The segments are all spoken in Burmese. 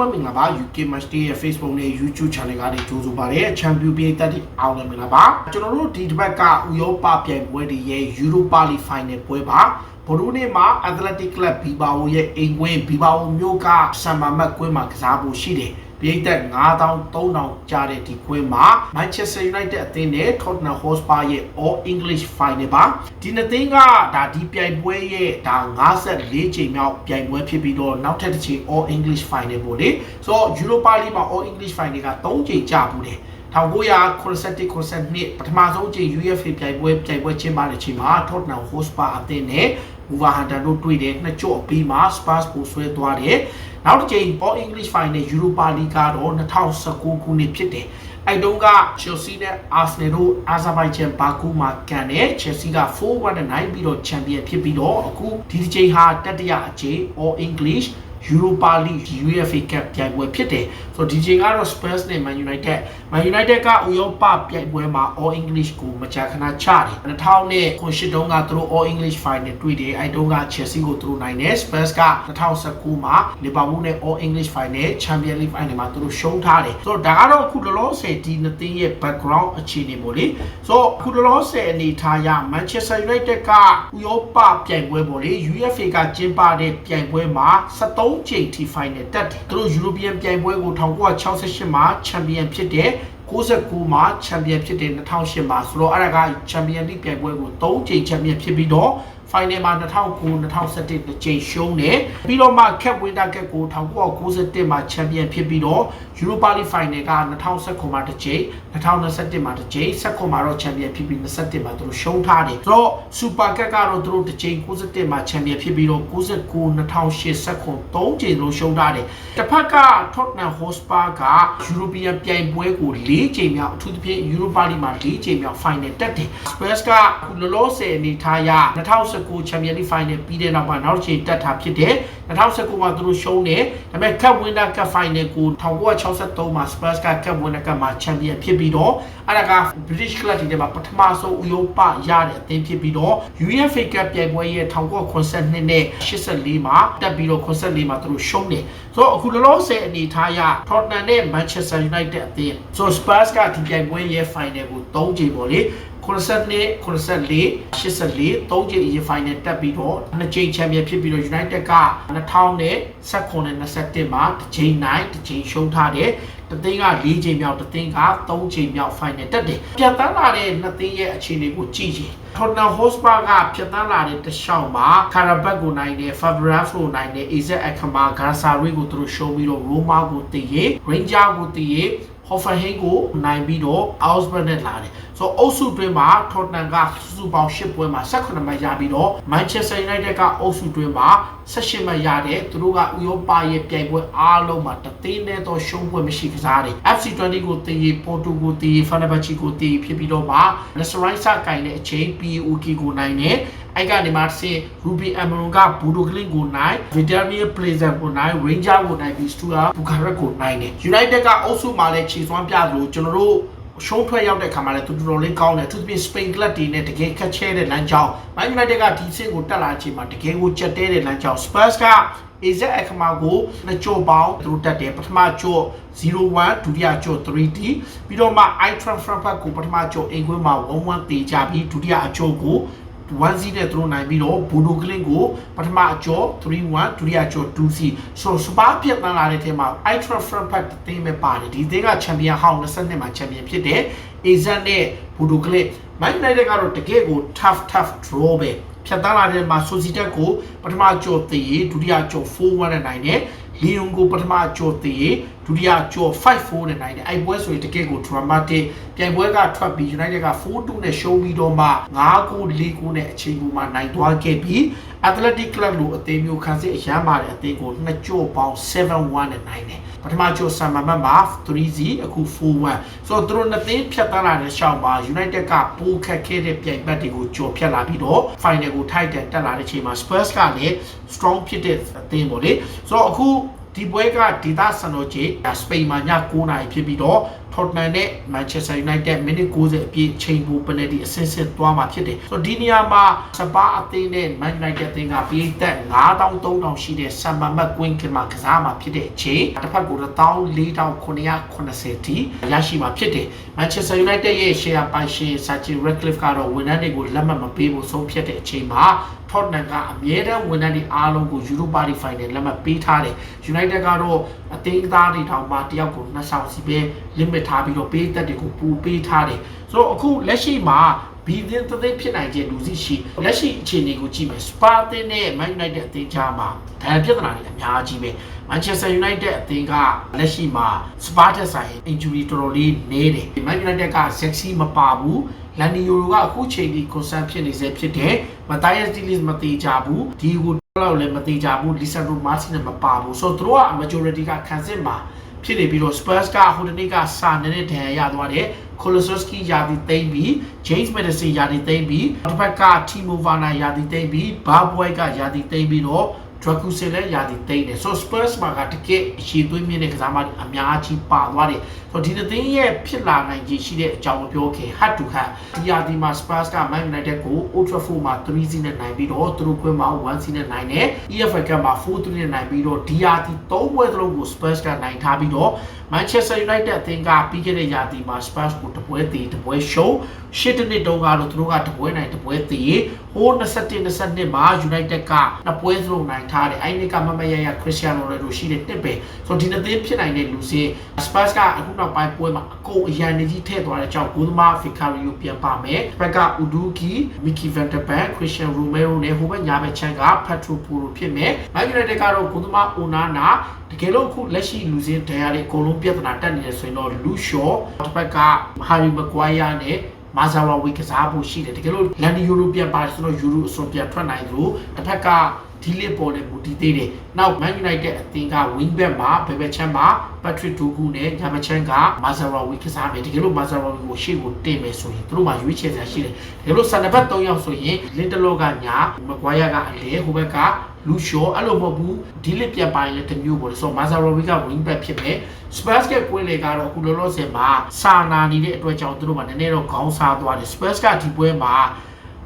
လုံးပဲမင်္ဂလာပါ UK Match Day ရဲ့ Facebook နဲ့ YouTube Channel ကနေကြိုဆိုပါရစေ။ Champion ပြည်သက်တွေအားလုံးမင်္ဂလာပါ။ကျွန်တော်တို့ဒီတစ်ပတ်ကဥရောပပြိုင်ပွဲတွေရဲ့ Europa League Final ပွဲပါ။ဗိုလ်ရူးနေ့မှာ Athletic Club Bilbao ရဲ့အိမ်ကွင်း Bilbao မြို့ကဆမ်မာမတ်ကွင်းမှာကစားဖို့ရှိတယ်။ ပြည်သက်9000 3000ကြားတဲ့ဒီကွင်းမှာ Manchester United အသင်းနဲ့ Tottenham Hotspur ရဲ့ All English Final ပါဒီနှစ်သင်းကဒါဒီပြိုင်ပွဲရဲ့ဒါ54ချိန်မြောက်ပြိုင်ပွဲဖြစ်ပြီးတော့နောက်ထပ်တစ်ချိန် All English Final ပေါ့လေဆိုတော့ Europa League မှာ All English Final က3ချိန်ကြာဘူးတယ်1981 82ပထမဆုံးချိန် UEFA ပြိုင်ပွဲပြိုင်ပွဲကျင်းပတဲ့ချိန်မှာ Tottenham Hotspur အသင်းနဲ့ Wolverhampton တို့တွေ့တယ်နှစ်ကြော့အပြီးမှာ Spurs ကိုဆွဲသွားတယ်နောက်တစ်ချိန် All English Final Europa League ကတော့2019ခုနှစ်ဖြစ်တယ်အဲ့တုန်းက Chelsea နဲ့ Arsenal တို့ Azerbaijan Baku မှာကန်တယ် Chelsea က4-1နဲ့နိုင်ပြီးတော့ Champion ဖြစ်ပြီးတော့အခုဒီတစ်ချိန်ဟာတတိယအချိန် All English Europa League UEFA Cup ပြိုင်ပွဲဖြစ်တယ်ဆိုတော့ဒီချိန်ကတော့ Spurs နဲ့ Man United Man United ကဥရောပပြိုင်ပွဲမှာ All English ကိုမကြာခဏချတယ်2000နဲ့ခုတုန်းကသူတို့ All English Final တွေ့တယ်အဲ့တုန်းက Chelsea ကိုသူတို့နိုင်တယ် Spurs က2019မှာ Liverpool နဲ့ All English Final Champions League Final မှာသူတို့ရှုံးထားတယ်ဆိုတော့ဒါကတော့အခုလောလောဆယ်ဒီနှစ်သင်းရဲ့ background အခြေအနေပေါ့လေဆိုတော့အခုလောလောဆယ်အနေထားရ Manchester United ကဥရောပပြိုင်ပွဲပေါ့လေ UEFA ကကျင်းပတဲ့ပြိုင်ပွဲမှာ73ချိန်ထိ final တက်တယ်သူတို့ European ပြိုင်ပွဲကို1968မှာ champion ဖြစ်တဲ့69မှာ champion ဖြစ်တဲ့2008မှာဆိုတော့အဲ့ဒါက champion league ပြိုင်ပွဲကို3ချိန် champion ဖြစ်ပြီးတော့ final မှာ2009 2011တစ်ချိန်ရှုံးတယ်ပြီးတော့မှ cap winner cap ကို1991မှာ champion ဖြစ်ပြီးတော့ Europa League final က2019မှာတစ်ချိန်2021မှာတစ်ချိန်19မှာတော့ champion ဖြစ်ပြီး21မှာသူတို့ရှုံးထားတယ်ဆိုတော့ super cup ကတော့သူတို့တစ်ချိန်91မှာ champion ဖြစ်ပြီးတော့99 2008 19 3ချိန်လို့ရှုံးထားတယ်တစ်ဖက်က Tottenham Hotspur က European ပြိုင်ပွဲကို၄ချိန်မြောက်အထူးသဖြင့် Europa League မှာ၄ချိန်မြောက် final တက်တယ် Spurs ကအခုလောလောဆယ်အနေထားရ2019 Champions League final ပြီးတဲ့နောက်မှာနောက်တစ်ချိန်တက်တာဖြစ်တယ် 2019မှာသူတို့ရှုံးတယ်ဒါပေမဲ့ Cup Winner Cup Final ကို1963မှာ Spurs က Cup Winner Cup မှာ Champion ဖြစ်ပြီးတော့အဲ့ဒါက British Club တွေထဲမှာပထမဆုံးဥရောပရတဲ့အသင်းဖြစ်ပြီးတော့ UEFA Cup ပြိုင်ပွဲရဲ့1982နဲ့84မှာတက်ပြီးတော့84မှာသူတို့ရှုံးတယ်ဆိုတော့အခုလောလောဆယ်အနေထားရ Tottenham နဲ့ Manchester United အသင်းဆို Spurs ကဒီပြိုင်ပွဲရဲ့ final ကို3ချိန်ပေါ့လေ 92 94 84 3ချိန်အရင် final တက်ပြီးတော့နှစ်ချိန် champion ဖြစ်ပြီးတော့ United က2000နဲ့19နဲ့21မှာတစ်ချိန်နိုင်တစ်ချိန်ရှုံးထားတယ်တသိန်းက၄ချိန်မြောက်တသိန်းက3ချိန်မြောက် final တက်တယ်ပြန်တန်းလာတဲ့နှစ်သိန်းရဲ့အခြေအနေကိုကြည့်ရင် Tottenham Hotspur ကပြန်တန်းလာတဲ့တခြားမှာ Karabakh ကိုနိုင်တယ် Fabregas ကိုနိုင်တယ် AZ Alkmaar Galatasaray ကိုသူတို့ရှုံးပြီးတော့ Roma ကိုတည်ရ Ranger ကိုတည်ရ Hoffenheim ကိုနိုင်ပြီးတော့ Augsburg နဲ့လာတယ်ဆိုတော့အုပ်စုတွင်းမှာ Tottenham ကစုစုပေါင်း10ပွဲမှာ18မှတ်ရပြီးတော့ Manchester United ကအုပ်စုတွင်းမှာ18မှတ်ရတယ်သူတို့ကဥရောပရဲ့ပြိုင်ပွဲအားလုံးမှာတသိန်းနဲ့တော့ရှုံးပွဲမရှိကစားတယ် FC20 ကိုတည်ရ Porto ကိုတည်ရ Fenerbahce ကိုတည်ရဖြစ်ပြီးတော့မှ Nasriza ကင်တဲ့အချိန် PUK ကိုနိုင်တယ် အဲ့ကနေမှဆင် Ruby Amron ကဘူဒိုကလင်ကိုနိုင် Vitamia Plaza ကိုနိုင် Ranger ကိုနိုင်ပြီး Stura Bucharest ကိုနိုင်တယ် United ကအုပ်စုမှာလည်းခြေစွမ်းပြသလိုကျွန်တော်တို့ရှုံးထွက်ရောက်တဲ့ခါမှာလည်းသူတော်တော်လေးကောင်းတယ်သူသဖြင့် Spain Club တွေနဲ့တကယ်ခက်ချဲတဲ့လမ်းကြောင်း Man United ကဒီဆင့်ကိုတက်လာချိန်မှာတကယ်ကိုကြက်တဲတဲ့လမ်းကြောင်း Spurs က AZ အခမာကိုနှစ်ကြောပေါင်းသူတို့တက်တယ်ပထမကြော01ဒုတိယကြော 3D ပြီးတော့မှ iTran Frankfurt ကိုပထမကြောအင်ကွင်းမှာ11တေးကြပြီးဒုတိယအကြောကို 1 0နဲ့သူတို့နိုင်ပြီးတော့ဘူဒိုကလင်ကိုပထမအကျော်3-1ဒုတိယအကျော်2-0ဆိုတော့စပါပြတ်တန်းလာတဲ့ထဲမှာ Ultra Frankfurt အသင်းပဲပါတယ်ဒီအသင်းကချန်ပီယံဟောင်း22မှာချန်ပီယံဖြစ်တဲ့ AZ နဲ့ဘူဒိုကလင် Man United ကတော့တကယ်ကို tough tough draw ပဲဖြတ်တန်းလာတဲ့မှာဆိုစီတက်ကိုပထမကျော်တည်ဒုတိယကျော်4-1နဲ့နိုင်တယ်လီယွန်ကိုပထမကျော်တည် ဒုတိယကျော်5-4နဲ့နိုင်တယ်အဲ့ပွဲဆိုရင်တကယ်ကို dramatic ပြိုင်ပွဲကထွက်ပြီး United က4-2နဲ့ရှုံးပြီးတော့မှ9-4 4-9နဲ့အချိန်ပေါ်မှာနိုင်သွားခဲ့ပြီး Athletic Club လိုအသင်းမျိုးခန်းစစ်အရမ်းပါတယ်အသင်းကိုနှစ်ကျော်ပေါင်း7-1နဲ့နိုင်တယ်ပထမကျော်ဆမ်မမတ်မှာ 3-0 အခု4-1ဆိုတော့သူတို့နှစ်သင်းဖြတ်တန်းလာတဲ့ရှောင်းမှာ United ကပိုခက်ခဲတဲ့ပြိုင်ဘက်တွေကိုကျော်ဖြတ်လာပြီးတော့ final ကိုထိုက်တယ်တက်လာတဲ့ချိန်မှာ Spurs ကလည်း strong ဖြစ်တဲ့အသင်းပေါ့လေဆိုတော့အခု ဒီပွဲကဒေသစံတော်ကြီးစပိန်မှာည9နာရီဖြစ်ပြီးတော့ Tottenham နဲ့ Manchester United မိနစ်90အပြည့်ချိန်ပို penalty အဆင့်ဆင့်သွားမှာဖြစ်တယ်ဆိုတော့ဒီနေရာမှာစပါအသင်းနဲ့ Man United အသင်းကပြည်သက်9300ရှိတဲ့ဆမ်ဘာမတ်ကွင်းကင်မှာကစားမှာဖြစ်တဲ့အချိန်တစ်ဖက်ကို14980ထိရရှိမှာဖြစ်တယ် Manchester United ရဲ့ share ပိုင်ရှင် Sir Ratcliffe ကတော့ဝန်ထမ်းတွေကိုလက်မှတ်မပေးဖို့ဆုံးဖြတ်တဲ့အချိန်မှာ Tottenham ကအမြဲတမ်းဝန်ထမ်းတွေအားလုံးကို Europa League Final လက်မှတ်ပေးထားတယ် United ကတော့အသင်းသားတွေတောင်မှတယောက်ကိုနှစ်ဆောင်စီပဲ limit ထားပြီးတော့ပေးသက်တွေကိုပူပေးထားတယ်ဆိုတော့အခုလက်ရှိမှာဘီသင်းသသိဖြစ်နိုင်တဲ့လူစီရှိလက်ရှိအခြေအနေကိုကြည့်မယ်စပါတင်နဲ့ Man United အသင်းကြားမှာဒါပြဿနာတွေအများကြီးပဲ Manchester United အသင်းကလက်ရှိမှာစပါတက်ဆိုင် injury တော်တော်လေးနေတယ် Man United က sexy မပါဘူးလန်နီယိုကအခုချိန်ဒီ concern ဖြစ်နေစေဖြစ်တယ်မတိုင်ယက်တီလစ်မသေးကြဘူးဒီကိုတော့လည်းမသေးကြဘူးလီဆန်ဒရိုမာစီနဲ့မပါဘူးဆိုတော့သူတို့က majority ကခံစစ်မှာ ဖြစ်နေပြီးတော့ Spurs ကဟိုတနေ့ကစာနေတဲ့ဒဏ်ရာရသွားတယ် Kolosowski ယာဒီသိမ့်ပြီး James Madison ယာဒီသိမ့်ပြီးတစ်ဖက်က Timo Werner ယာဒီသိမ့်ပြီး Barboy ကယာဒီသိမ့်ပြီးတော့ Dracu ဆယ်လည်းယာဒီသိမ့်တယ်ဆို Spurs မှာကတကယ်အရှိသွေးမြင့်တဲ့ကစားမတွေအများကြီးပါသွားတယ်ဆိုတော့ဒီသင်းရဲ့ဖြစ်လာနိုင်ခြေရှိတဲ့အကြောင်းကိုပြောခင် hat to hat ဒီယာဒီမှာ Spurs က Man United ကို Old Trafford မှာ3-0နဲ့နိုင်ပြီးတော့သူတို့ကွင်းမှာ1-0နဲ့နိုင်တယ် EFL Cup မှာ4-3နဲ့နိုင်ပြီးတော့ဒီယာဒီ3ပွဲသလုံးကို Spurs ကနိုင်ထားပြီးတော့ Manchester United အသင်းကပြီးခဲ့တဲ့ရာသီမှာ Spurs ကိုတပွဲသေးတပွဲရှုံးရှစ်တနစ်တုန်းကတော့သူတို့ကတပွဲနိုင်တပွဲသေးဟိုး21 22မှာ United ကနှစ်ပွဲစလုံးနိုင်ထားတယ်အဲ့ဒီကမမရရ Cristiano Ronaldo ရှိတဲ့တစ်ပဲဆိုတော့ဒီနှစ်သင်းဖြစ်နိုင်တဲ့လူစီ Spurs ကအခုနောက်ပိုင်းပွဲမှာအကုန်အရန်နေကြီးထည့်သွားတဲ့အကြောင်းဂိုးသမား Vicario ပြန်ပါမယ်ဘက်က Uduki Mickey Van der Beek Christian Romero နဲ့ဟိုဘက်ညာဘက်ချမ်းက Petro Porro ဖြစ်မယ် Man United ကတော့ဂိုးသမား Onana တကယ်လို့အခုလက်ရှိလူစင်းဒဏ်ရာတွေအကုန်လုံးပြဿနာတက်နေတယ်ဆိုရင်တော့လူရှော့တစ်ဖက်က Harry Maguire နဲ့မာဇာဝါဝီကစားဖို့ရှိတယ်တကယ်လို့လန်ဒီယူရိုပြန်ပါဆိုတော့ယူရိုအစွန်ပြန်ထွက်နိုင်သလိုတစ်ဖက်က ဒီလစ်ပေါ်နဲ့မူတည်သေးတယ်။နောက် Man United အသင်းက wing back မှာဘယ်ဘက်ချမ်းမှာ Patrick Dogu နဲ့ညာဘက်ချမ်းက Mazarawi ကစားမယ်တကယ်လို့ Mazarawi ကိုရှေ့ကိုတင်မယ်ဆိုရင်သူတို့မှရွေးချယ်စရာရှိတယ်။တကယ်လို့ဆန်နဘတ်3ယောက်ဆိုရင် Lindelof ကညာ Maguire ကအလေဟိုဘက်ကလူရှော့အဲ့လိုမဟုတ်ဘူးဒီလစ်ပြန်ပါရင်လည်းတစ်မျိုးပေါ့လေဆိုတော့ Mazarawi က wing back ဖြစ်မယ် Spurs ကပွဲလေကတော့အခုလောလောဆယ်မှာစာနာနေတဲ့အတွက်ကြောင့်သူတို့ကနည်းနည်းတော့ခေါင်းစားသွားတယ် Spurs ကဒီပွဲမှာ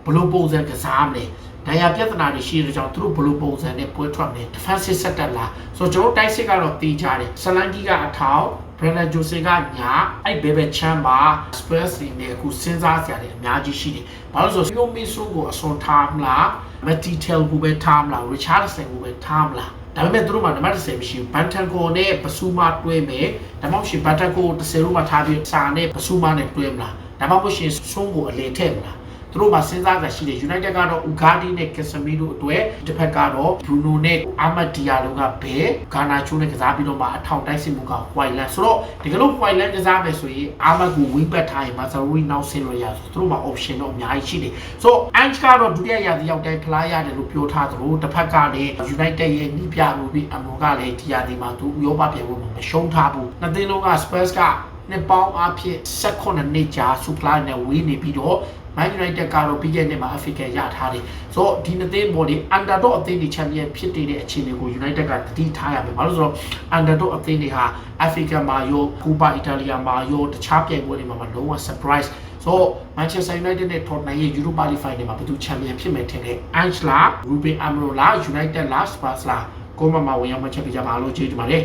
ဘယ်လိုပုံစံကစားမလဲဒဏ်ရာပြဿနာတွေရှိတဲ့ကြောင့်သူတို့ဘယ်လိုပုံစံနဲ့ပွဲထွက်မလဲ defensive setup လားဆိုတော့ကျွန်တော်တိုက်စစ်ကတော့တီးကြတယ်ဆလန်ကြီးကအထောက်ဘရန်ဒန်ဂျိုဆေကညာအဲ့ဘယ်ဘက်ချမ်းမှာ Spurs တွေနဲ့အခုစဉ်းစားစရာတွေအများကြီးရှိတယ်။ဘာလို့လဲဆိုတော့ Mio Miso ကိုအစွန်ထားမလား Matitel ကိုပဲထားမလား Richardson ကိုပဲထားမလားဒါပေမဲ့သူတို့မှာနံပါတ်10မရှိဘူးဘန်တန်ကိုနဲ့ပစူမာတွဲမယ်ဒါမှမဟုတ်ရှင်ဘန်တန်ကို10လို့မှထားပြီးစာနဲ့ပစူမာနဲ့တွဲမလားဒါမှမဟုတ်ရှင်ဆုံးကိုအလေထည့်မလား သူတို့မှာစဉ်းစားကြရှိတယ် United ကတော့ Ugarte နဲ့ Casemiro အတွက်တစ်ဖက်ကတော့ Bruno နဲ့ Ahmad Diallo ကဘယ် Garnacho နဲ့ကစားပြီးတော့မှအထောင်တိုက်စစ်မှုက Whiteland ဆိုတော့တကယ်လို့ Whiteland ကစားမယ်ဆိုရင် Ahmad ကို wing back ထားရင် Mazraoui နောက်ဆင်းလို့ရဆိုသူတို့မှာ option တော့အများကြီးရှိတယ်ဆိုတော့ Ange ကတော့ဒုတိယရာသီရောက်တိုင်းဖလားရတယ်လို့ပြောထားသလိုတစ်ဖက်ကလည်း United ရဲ့နီးပြမှုပြီးအမောကလည်းဒီရာသီမှာသူဥရောပပြည်ဖို့မရှုံးထားဘူးနှစ်သင်းလုံးက Spurs ကနှစ်ပေါင်းအဖြစ်16နှစ်ကြာစူပလာနဲ့ဝေးနေပြီးတော့ Man United ကတော့ပြီးခဲ့တဲ့နှစ်မှာ Africa ရထားတယ်ဆိုတော့ဒီနှစ်သင်းပေါ်ဒီ Underdog အသင်းတွေ Champion ဖြစ်နေတဲ့အခြေအနေကို United ကတတိထားရမယ်ဘာလို့ဆိုတော့ Underdog အသင်းတွေဟာ Africa မှာရော Copa Italia မှာရောတခြားပြိုင်ပွဲတွေမှာလုံးဝ surprise ဆိုတော့ Manchester United နဲ့ Tottenham ရဲ့ Europa League Final မှာဘယ်သူ Champion ဖြစ်မယ်ထင်လဲ Ange လား Ruben Amorim လား United လား Spurs လားကိုမမဝင်ရောက်မှချက်ပြကြပါလို့ကျေးဇူးပါတယ်